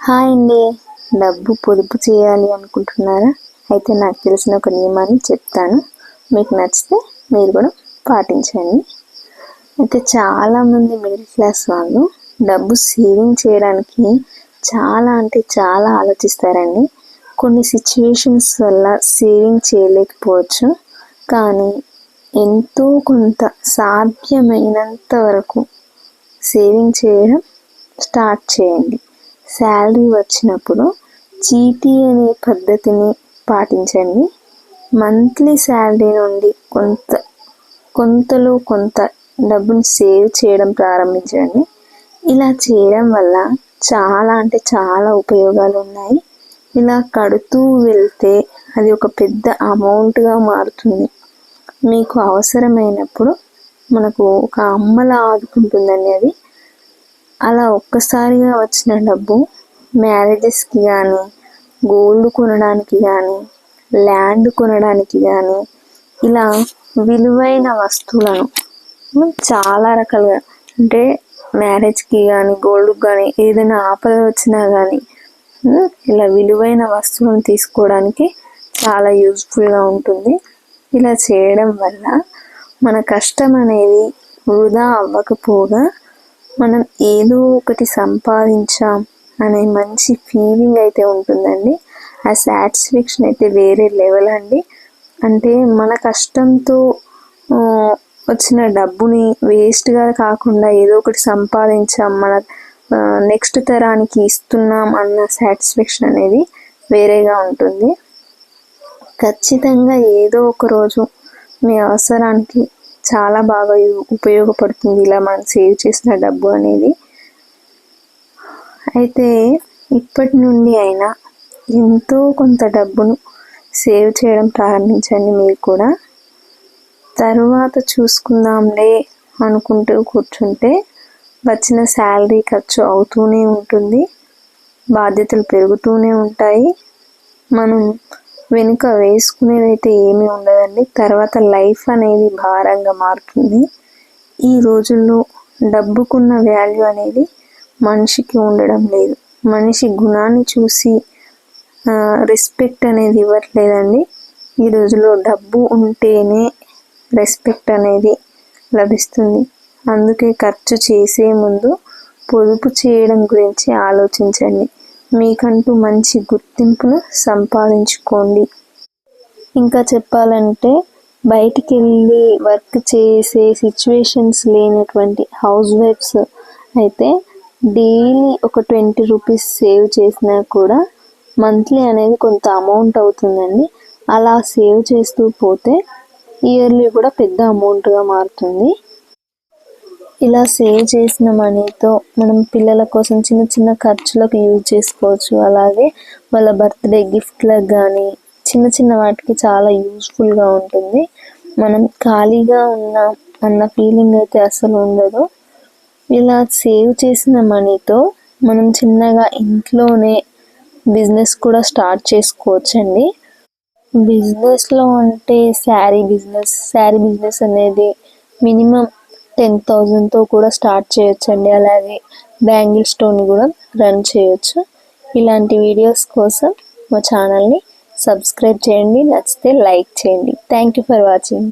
Hi అండి. డబ్బు పొదుపు చేయాలి అనుకుంటున్నారా? అయితే నాకు తెలిసిన ఒక నియమాన్ని చెప్తాను. మీకు నచ్చితే మీరు కూడా పాటించండి. అయితే చాలామంది మిడిల్ క్లాస్ వాళ్ళు డబ్బు సేవింగ్ చేయడానికి చాలా అంటే చాలా ఆలోచిస్తారండి. కొన్ని సిచ్యువేషన్స్ వల్ల సేవింగ్ చేయలేకపోవచ్చు. కానీ ఎంతో కొంత సాధ్యమైనంత వరకు సేవింగ్ చేయడం స్టార్ట్ చేయండి. శాలరీ వచ్చినప్పుడు చీటీ అనే పద్ధతిని పాటించండి. మంత్లీ శాలరీ నుండి కొంత కొంతలో కొంత డబ్బును సేవ్ చేయడం ప్రారంభించండి. ఇలా చేయడం వల్ల చాలా అంటే చాలా ఉపయోగాలు ఉన్నాయి. ఇలా కడుతూ వెళ్తే అది ఒక పెద్ద అమౌంట్గా మారుతుంది. మీకు అవసరమైనప్పుడు మనకు ఒక అమ్మలా ఆదుకుంటుందండి అది. అలా ఒక్కసారిగా వచ్చిన డబ్బు మ్యారేజెస్కి కానీ గోల్డ్ కొనడానికి కానీ ల్యాండ్ కొనడానికి కానీ ఇలా విలువైన వస్తువులను చాలా రకాలుగా అంటే మ్యారేజ్కి కానీ గోల్డ్కి కానీ ఏదైనా ఆపద వచ్చినా కానీ ఇలా విలువైన వస్తువులను తీసుకోవడానికి చాలా యూస్ఫుల్గా ఉంటుంది. ఇలా చేయడం వల్ల మన కష్టం అనేది వృధా అవ్వకపోగా మనం ఏదో ఒకటి సంపాదించాం అనే మంచి ఫీలింగ్ అయితే ఉంటుందండి. ఆ సాటిస్ఫాక్షన్ అయితే వేరే లెవెల్ అండి. అంటే మన కష్టంతో వచ్చిన డబ్బుని వేస్ట్గా కాకుండా ఏదో ఒకటి సంపాదించాం మన నెక్స్ట్ తరానికి ఇస్తున్నాం అన్న సాటిస్ఫాక్షన్ అనేది వేరేగా ఉంటుంది. ఖచ్చితంగా ఏదో ఒక రోజు మీ అవసరానికి చాలా బాగా ఉపయోగపడుతుంది ఇలా మనం సేవ్ చేసిన డబ్బు అనేది. అయితే ఇప్పటి నుండి అయినా ఎంతో కొంత డబ్బును సేవ్ చేయడం ప్రారంభించండి మీరు కూడా. తరువాత చూసుకుందాంలే అనుకుంటూ కూర్చుంటే వచ్చిన శాలరీ ఖర్చు అవుతూనే ఉంటుంది. బాధ్యతలు పెరుగుతూనే ఉంటాయి. మనం వెనుక వేసుకునేదైతే ఏమీ ఉండదండి. తర్వాత లైఫ్ అనేది భారంగా మారుతుంది. ఈ రోజుల్లో డబ్బుకున్న వాల్యూ అనేది మనిషికి ఉండడం లేదు. మనిషి గుణాన్ని చూసి రెస్పెక్ట్ అనేది ఇవ్వట్లేదండి. ఈ రోజులో డబ్బు ఉంటేనే రెస్పెక్ట్ అనేది లభిస్తుంది. అందుకే ఖర్చు చేసే ముందు పొదుపు చేయడం గురించి ఆలోచించండి. మీకంటూ మంచి గుర్తింపును సంపాదించుకోండి. ఇంకా చెప్పాలంటే బయటికి వెళ్ళి వర్క్ చేసే సిచ్యువేషన్స్ లేనటువంటి హౌస్ వైఫ్స్ అయితే డైలీ ఒక ట్వంటీ రూపీస్ సేవ్ చేసినా కూడా మంత్లీ అనేది కొంత అమౌంట్ అవుతుందండి. అలా సేవ్ చేస్తూ పోతే ఇయర్లీ కూడా పెద్ద అమౌంట్గా మారుతుంది. ఇలా సేవ్ చేసిన మనీతో మనం పిల్లల కోసం చిన్న చిన్న ఖర్చులకు యూజ్ చేసుకోవచ్చు. అలాగే వాళ్ళ బర్త్డే గిఫ్ట్లకు కానీ చిన్న చిన్న వాటికి చాలా యూస్ఫుల్గా ఉంటుంది. మనం ఖాళీగా ఉన్న అన్న ఫీలింగ్ అయితే అసలు ఉండదు. ఇలా సేవ్ చేసిన మనీతో మనం చిన్నగా ఇంట్లోనే బిజినెస్ కూడా స్టార్ట్ చేసుకోవచ్చండి. బిజినెస్లో అంటే శారీ బిజినెస్ శారీ బిజినెస్ అనేది మినిమం టెన్ థౌజండ్తో కూడా స్టార్ట్ చేయొచ్చండి. అలాగే బ్యాంగిల్ స్టోన్ కూడా రన్ చేయొచ్చు. ఇలాంటి వీడియోస్ కోసం మా ఛానల్ని సబ్స్క్రైబ్ చేయండి. నచ్చితే లైక్ చేయండి. Thank you for watching